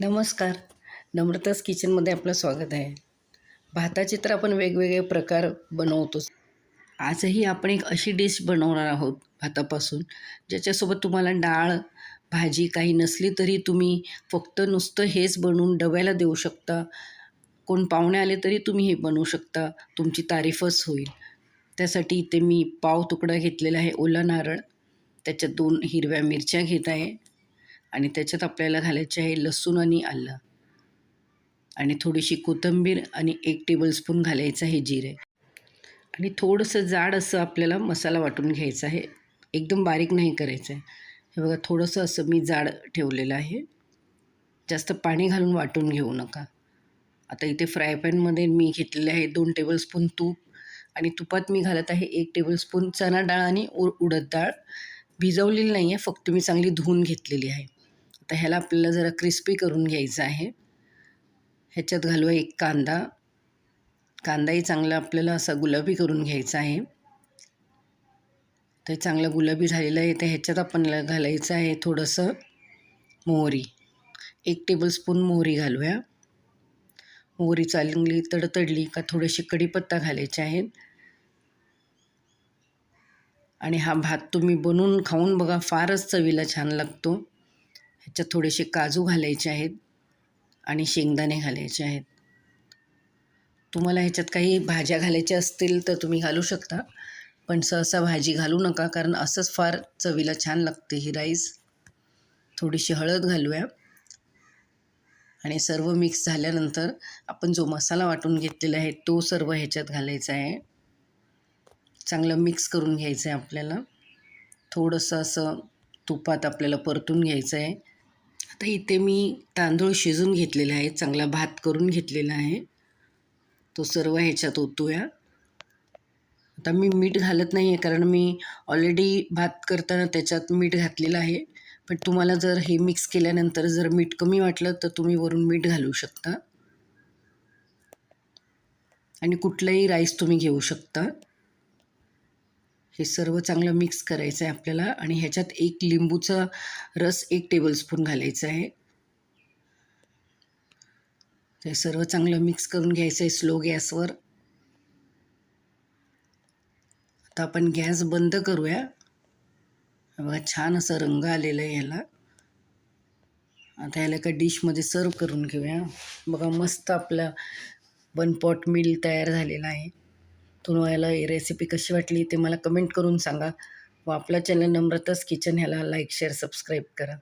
नमस्कार. नम्रतास किचनमध्ये आपलं स्वागत आहे. भाताचे तर आपण वेगवेगळे प्रकार बनवतोच आजही आपण एक अशी डिश बनवणार आहोत भातापासून ज्याच्यासोबत तुम्हाला डाळ भाजी काही नसली तरी तुम्ही फक्त नुसतं हेच बनवून डब्याला देऊ शकता. कोण पाहुणे आले तरी तुम्ही हे बनवू शकता. तुमची तारीफच होईल. त्यासाठी इथे मी पाव तुकडा घेतलेला आहे ओला नारळ. त्याच्यात दोन हिरव्या मिरच्या घेत आहे. आणि त्याच्यात आपल्याला घालायचे आहे लसूण आणि आलं. आणि थोडीशी कोथिंबीर आणि एक टेबलस्पून घालायचं आहे जिरे. आणि थोडंसं जाड असं आपल्याला मसाला वाटून घ्यायचा आहे. एकदम बारीक नाही करायचं आहे. हे बघा थोडंसं असं मी जाड ठेवलेलं आहे. जास्त पाणी घालून वाटून घेऊ नका. आता इथे फ्राय पॅनमध्ये मी घेतलेले आहे दोन टेबलस्पून तूप. आणि तुपात मी घालत आहे एक टेबलस्पून चणा डाळ आणि उ उडद डाळ. भिजवलेली नाही आहे फक्त मी चांगली धुवून घेतलेली आहे. आता ह्याला आपल्याला जरा क्रिस्पी करून घ्यायचं आहे. ह्याच्यात घालूया एक कांदा. कांदाही चांगला आपल्याला असा गुलाबी करून घ्यायचा आहे. तर चांगला गुलाबी झालेला आहे. तर ह्याच्यात आपण घालायचं आहे थोडंसं मोहरी. एक टेबलस्पून मोहरी घालूया. मोहरी चांगली तडतडली का थोडीशी कढीपत्ता घालायचे आहेत. आणि हा भात तुम्ही बनवून खाऊन बघा फारच चवीला छान लागतो. ह्याच्यात थोडेसे काजू घालायचे आहेत आणि शेंगदाणे घालायचे आहेत. तुम्हाला ह्याच्यात काही भाज्या घालायच्या असतील तर तुम्ही घालू शकता पण सहसा भाजी घालू नका कारण असंच फार चवीला छान लागते ही राईस. थोडीशी हळद घालूया. आणि सर्व मिक्स झाल्यानंतर आपण जो मसाला वाटून घेतलेला आहे तो सर्व ह्याच्यात घालायचा आहे. चांगलं मिक्स करून घ्यायचं आहे आपल्याला. थोडंसं असं तुपात आपल्याला परतून घ्यायचं आहे. आता इथे मी तांदूळ शिजून घेतलेले आहे चांगला भात करून घेतलेला आहे. तो सर्व ह्याच्यात ओतूया. आता मी मीठ घालत नाही आहे कारण मी ऑलरेडी भात करताना त्याच्यात मीठ घातलेलं आहे. पण तुम्हाला जर हे मिक्स केल्यानंतर जर मीठ कमी वाटलं तर तुम्ही वरून मीठ घालू शकता. आणि कुठलाही राईस तुम्ही घेऊ शकता. हे सर्व चांगलं मिक्स करायचं आहे आपल्याला आणि ह्याच्यात एक लिंबूचा रस एक टेबलस्पून घालायचा आहे. ते सर्व चांगलं मिक्स करून घ्यायचं आहे स्लो गॅसवर आता आपण गॅस बंद करूया. बघा छान असा रंग आलेला आहे ह्याला. आता ह्याला एका डिशमध्ये सर्व करून घेऊया. बघा मस्त आपला वन पॉट मील तयार झालेला आहे. तुम्हाला ही रेसिपी कशी वाटली ते मला कमेंट करून सांगा. व आपला चॅनल नम्रताच किचन ह्याला लाईक शेअर सबस्क्राईब करा.